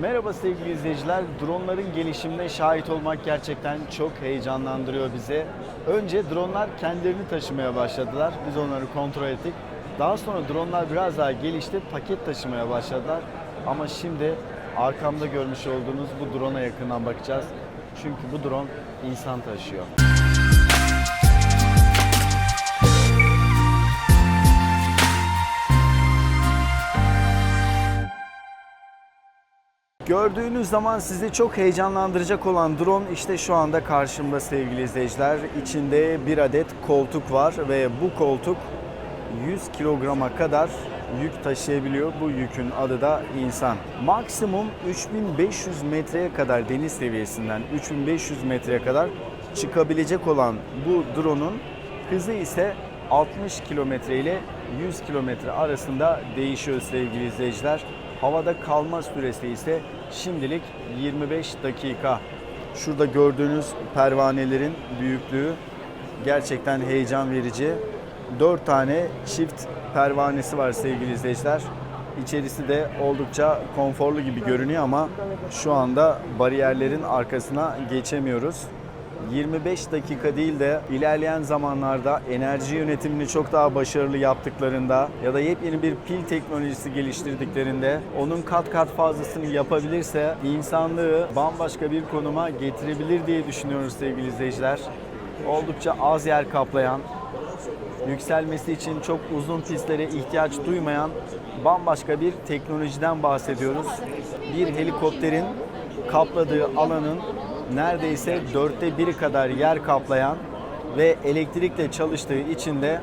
Merhaba sevgili izleyiciler. Dronların gelişimine şahit olmak gerçekten çok heyecanlandırıyor bizi. Önce dronlar kendilerini taşımaya başladılar. Biz onları kontrol ettik. Daha sonra dronlar biraz daha gelişti, paket taşımaya başladılar. Ama şimdi arkamda görmüş olduğunuz bu drone'a yakından bakacağız. Çünkü bu drone insan taşıyor. Gördüğünüz zaman sizi çok heyecanlandıracak olan drone işte şu anda karşımda sevgili izleyiciler. İçinde bir adet koltuk var ve bu koltuk 100 kilograma kadar yük taşıyabiliyor. Bu yükün adı da insan. Maksimum 3500 metreye kadar deniz seviyesinden 3500 metreye kadar çıkabilecek olan bu drone'un hızı ise 60 kilometre ile 100 kilometre arasında değişiyor sevgili izleyiciler. Havada kalma süresi ise şimdilik 25 dakika. Şurada gördüğünüz pervanelerin büyüklüğü gerçekten heyecan verici. 4 tane çift pervanesi var sevgili izleyiciler. İçerisi de oldukça konforlu gibi görünüyor ama şu anda bariyerlerin arkasına geçemiyoruz. 25 dakika değil de ilerleyen zamanlarda enerji yönetimini çok daha başarılı yaptıklarında ya da yepyeni bir pil teknolojisi geliştirdiklerinde onun kat kat fazlasını yapabilirse insanlığı bambaşka bir konuma getirebilir diye düşünüyoruz sevgili izleyiciler. Oldukça az yer kaplayan, yükselmesi için çok uzun pistlere ihtiyaç duymayan bambaşka bir teknolojiden bahsediyoruz. Bir helikopterin kapladığı alanın neredeyse dörtte biri kadar yer kaplayan ve elektrikle çalıştığı için de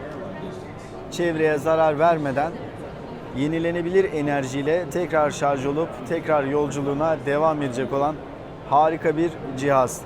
çevreye zarar vermeden yenilenebilir enerjiyle tekrar şarj olup tekrar yolculuğuna devam edecek olan harika bir cihaz.